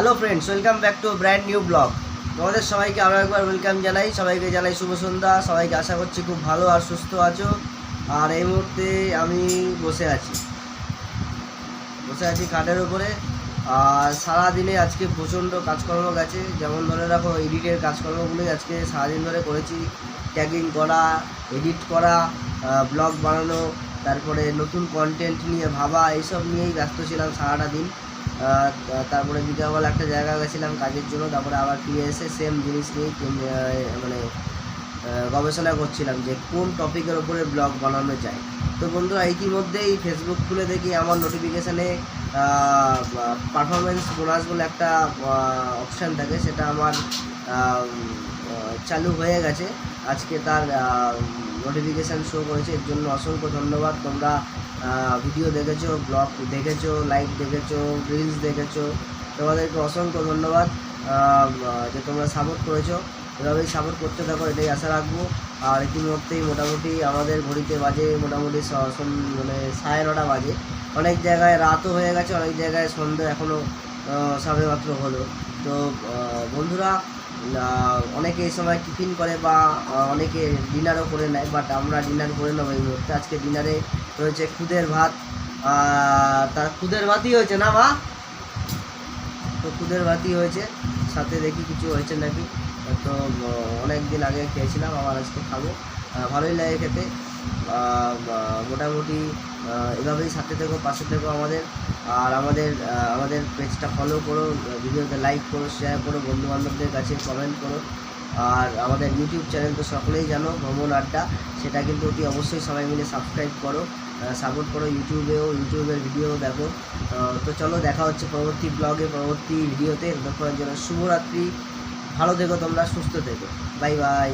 Hello friends welcome back to brand new blog তোমাদের সবাইকে আরও একবার ওয়েলকাম জানাই। সবাইকে জানাই শুভ সন্ধ্যা। সবাইকে আশা করছি খুব ভালো আর সুস্থ আছো। আর এই মুহূর্তে আমি বসে আছি। বসে আছি খাটের উপরে। আর সারাদিনে আজকে প্রচণ্ড কাজকর্ম গেছে। যেমন ধরে রাখো এডিটের কাজকর্মগুলোই আজকে সারাদিন ধরে করেছি। ট্যাগিং করা এডিট করা ব্লগ বানানো, তারপরে নতুন কন্টেন্ট নিয়ে ভাবা, এইসব নিয়েই ব্যস্ত ছিলাম সারাটা দিন। তারপরে বিকালবেলা একটা জায়গা গেছিলাম কাজের জন্য, তারপরে আবার ফিরে এসে সেম জিনিস নিয়ে মানে গবেষণা করছিলাম যে কোন টপিকের ওপরে ব্লগ বানানো যায়। তো বন্ধুরা, ইতিমধ্যেই ফেসবুক খুলে দেখি আমার নোটিফিকেশানে পারফরমেন্স বোনাস বলে একটা অপশান থাকে, সেটা আমার চালু হয়ে গেছে। আজকে তার নোটিফিকেশান শো করেছে। এর জন্য অসংখ্য ধন্যবাদ। তোমরা ভিডিও দেখেছ ব্লগ দেখেছ লাইভ দেখেছ রিলস দেখেছ। তোমাদেরকে অসংখ্য ধন্যবাদ যে তোমরা সাপোর্ট করেছ। এভাবেই সাপোর্ট করতে থাকো, এটাই আশা রাখব। আর ইতিমধ্যেই মোটামুটি আমাদের ঘড়িতে বাজে মোটামুটি মানে সাড়ে নটা বাজে। অনেক জায়গায় রাতও হয়ে গেছে, অনেক জায়গায় সন্ধ্যে এখনও সবে মাত্র হলো। তো বন্ধুরা অনেকে এই সময় টিফিন করে বা অনেকে ডিনারও করে নেয় বাট আমরা ডিনার করে নেব এই মুহূর্তে। আজকে ডিনারে রয়েছে খুদের ভাত। তার খুদের ভাতই হয়েছে না, মা? তো খুদের ভাতই হয়েছে। সাথে দেখি কিছু হয়েছে নাকি। তো অনেক দিন আগে খেয়েছিলাম, আবার আজকে খাব। ভালোই লাগে খেতে। মোটামুটি এভাবেই সাথে থেকো, পাশে থেকো আমাদের। আর আমাদের আমাদের পেজটা ফলো করো, ভিডিওতে লাইক করো শেয়ার করো বন্ধু বান্ধবদের কাছে কমেন্ট করো। আর আমাদের ইউটিউব চ্যানেল তো সকলেই জানো, ভ্রমণ আড্ডা। সেটা কিন্তু অতি অবশ্যই সবাই মিলে সাবস্ক্রাইব করো সাপোর্ট করো ইউটিউবেও ইউটিউবের ভিডিও দেখো। তো চলো, দেখা হচ্ছে পরবর্তী ব্লগে পরবর্তী ভিডিওতে ততক্ষণের জন্য শুভরাত্রি। ভালো থেকো তোমরা, সুস্থ থেকো। Bye bye